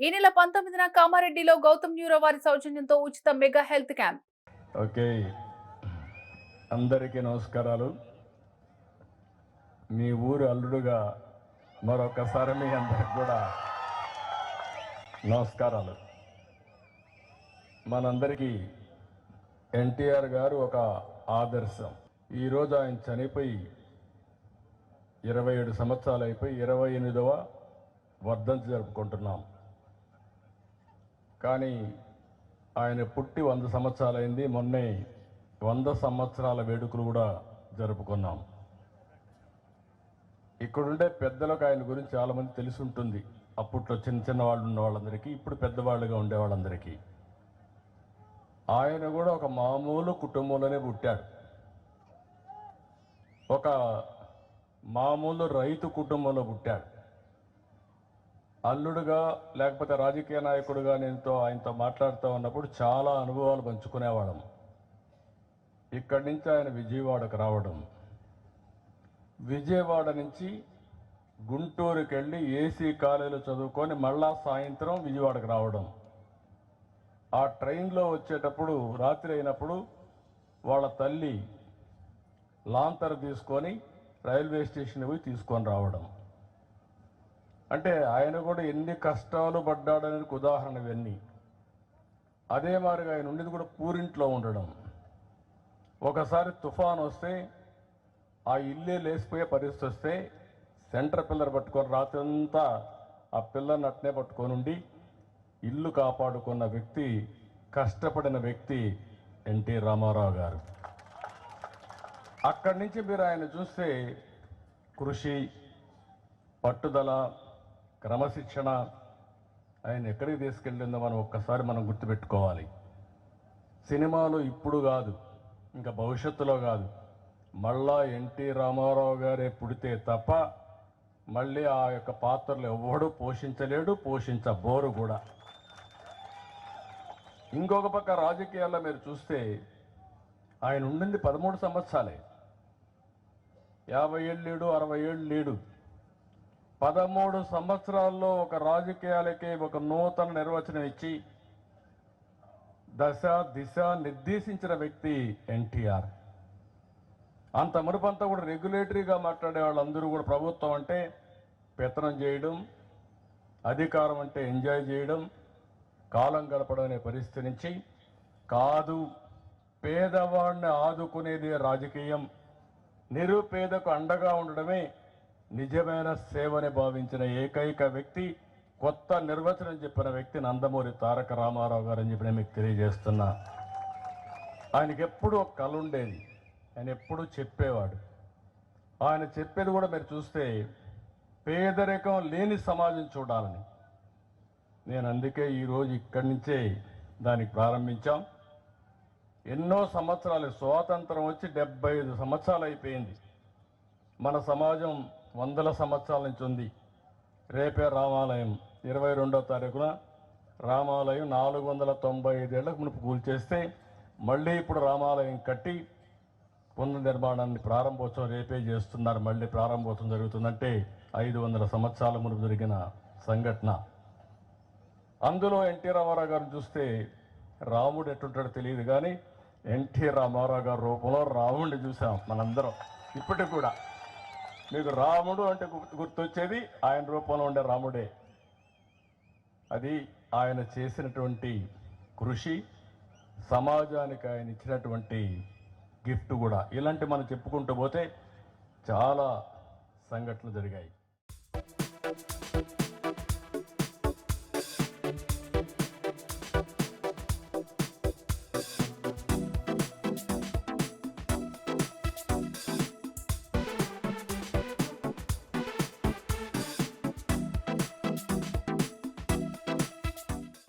ఈ నెల పంతొమ్మిదిన కామారెడ్డిలో గౌతమ్ న్యూరో వారి సౌజన్యంతో ఉచిత మెగా హెల్త్ క్యాంప్. ఓకే. అందరికీ నమస్కారాలు. మీ ఊరు అల్లుడుగా మరొకసారి మీ అందరికి కూడా నమస్కారాలు. మనందరికీ ఎన్టీఆర్ గారు ఒక ఆదర్శం. ఈరోజు ఆయన చనిపోయి ఇరవై ఏడు సంవత్సరాలు అయిపోయి ఇరవై ఎనిమిదవ వర్ధంతి జరుపుకుంటున్నాం. కానీ ఆయన పుట్టి వంద సంవత్సరాలైంది. మొన్నే వంద సంవత్సరాల వేడుకలు కూడా జరుపుకున్నాం. ఇక్కడుండే పెద్దలకు ఆయన గురించి చాలామంది తెలిసి ఉంటుంది. అప్పట్లో చిన్న చిన్న వాళ్ళు ఉన్న వాళ్ళందరికీ ఇప్పుడు పెద్దవాళ్ళుగా ఉండే వాళ్ళందరికీ. ఆయన కూడా ఒక మామూలు కుటుంబంలోనే పుట్టాడు ఒక మామూలు రైతు కుటుంబంలో పుట్టాడు అల్లుడుగా లేకపోతే రాజకీయ నాయకుడుగా నేనుతో ఆయనతో మాట్లాడుతూ ఉన్నప్పుడు చాలా అనుభవాలు పంచుకునేవాళ్ళం. ఇక్కడి నుంచి ఆయన విజయవాడకు రావడం. విజయవాడ నుంచి గుంటూరుకి వెళ్ళి ఏసీ కాలేజీలో చదువుకొని మళ్ళా సాయంత్రం విజయవాడకు రావడం. ఆ ట్రైన్లో వచ్చేటప్పుడు రాత్రి అయినప్పుడు వాళ్ళ తల్లి లాంతర్ తీసుకొని రైల్వే స్టేషన్ పోయి తీసుకొని రావడం. అంటే ఆయన కూడా ఎన్ని కష్టాలు పడ్డాడనేది ఉదాహరణ ఇవన్నీ. అదే మారిగా ఆయన ఉండేది కూడా పూరింట్లో ఉండడం. ఒకసారి తుఫాన్ వస్తే ఆ ఇల్లే లేచిపోయే పరిస్థితి వస్తే సెంటర్ పిల్లర్ పట్టుకొని రాత్రంతా ఆ పిల్లర్ని అట్నే పట్టుకొని ఉండి ఇల్లు కాపాడుకున్న వ్యక్తి కష్టపడిన వ్యక్తి ఎన్టీ రామారావు గారు. అక్కడి నుంచి మీరు ఆయన చూస్తే కృషి పట్టుదల క్రమశిక్షణ ఆయన ఎక్కడికి తీసుకెళ్ళిందో మనం ఒక్కసారి మనం గుర్తుపెట్టుకోవాలి. సినిమాలు ఇప్పుడు కాదు ఇంకా భవిష్యత్తులో కాదు. మళ్ళా ఎన్టీ రామారావు గారే పుడితే తప్ప మళ్ళీ ఆ యొక్క పాత్రలు ఎవ్వడూ పోషించలేడు పోషించబోరు కూడా. ఇంకొక పక్క రాజకీయాల్లో మీరు చూస్తే ఆయన ఉండింది పదమూడు సంవత్సరాలే. యాభై ఏళ్ళు లేడు అరవై ఏళ్ళు లేడు. పదమూడు సంవత్సరాల్లో ఒక రాజకీయాలకి ఒక నూతన నిర్వచనం ఇచ్చి దశ దిశ నిర్దేశించిన వ్యక్తి ఎన్టీఆర్. అంత మునుపంతా కూడా రెగ్యులేటరీగా మాట్లాడే వాళ్ళందరూ కూడా ప్రభుత్వం అంటే పెత్తనం చేయడం అధికారం అంటే ఎంజాయ్ చేయడం కాలం గడపడం అనే పరిస్థితి నుంచి కాదు పేదవాడిని ఆదుకునేది రాజకీయం. నిరుపేదకు అండగా ఉండడమే నిజమైన సేవని భావించిన ఏకైక వ్యక్తి కొత్త నిర్వచనం చెప్పిన వ్యక్తి నందమూరి తారక రామారావు గారు అని చెప్పి నేను మీకు తెలియజేస్తున్నా. ఆయనకి ఎప్పుడూ ఒక కళ ఉండేది. ఆయన ఎప్పుడూ చెప్పేవాడు. ఆయన చెప్పేది కూడా మీరు చూస్తే పేదరికం లేని సమాజం చూడాలని. నేను అందుకే ఈరోజు ఇక్కడి నుంచే దానికి ప్రారంభించాం. ఎన్నో సంవత్సరాలు స్వాతంత్రం వచ్చి డెబ్బై ఐదు సంవత్సరాలు అయిపోయింది. మన సమాజం వందల సంవత్సరాల నుంచి ఉంది. రేపే రామాలయం. ఇరవై రెండో తారీఖున రామాలయం నాలుగు వందల తొంభై ఐదేళ్ళకు మునుపు కూల్చేస్తే మళ్ళీ ఇప్పుడు రామాలయం కట్టి పునర్నిర్మాణాన్ని ప్రారంభోత్సవం రేపే చేస్తున్నారు. మళ్ళీ ప్రారంభోత్సవం జరుగుతుందంటే ఐదు వందల సంవత్సరాల మునుపు జరిగిన సంఘటన. అందులో ఎన్టీ రామారావు గారు చూస్తే రాముడు ఎట్టుంటాడో తెలియదు కానీ ఎన్టీ రామారావు గారి రూపంలో రాముడిని చూసాం మనందరం. ఇప్పటికి కూడా మీకు రాముడు అంటే గుర్తు- గుర్తొచ్చేది ఆయన రూపంలో ఉండే రాముడే. అది ఆయన చేసినటువంటి కృషి సమాజానికి ఆయన ఇచ్చినటువంటి గిఫ్ట్ కూడా. ఇలాంటి మనం చెప్పుకుంటూ పోతే చాలా సంఘటనలు జరిగాయి.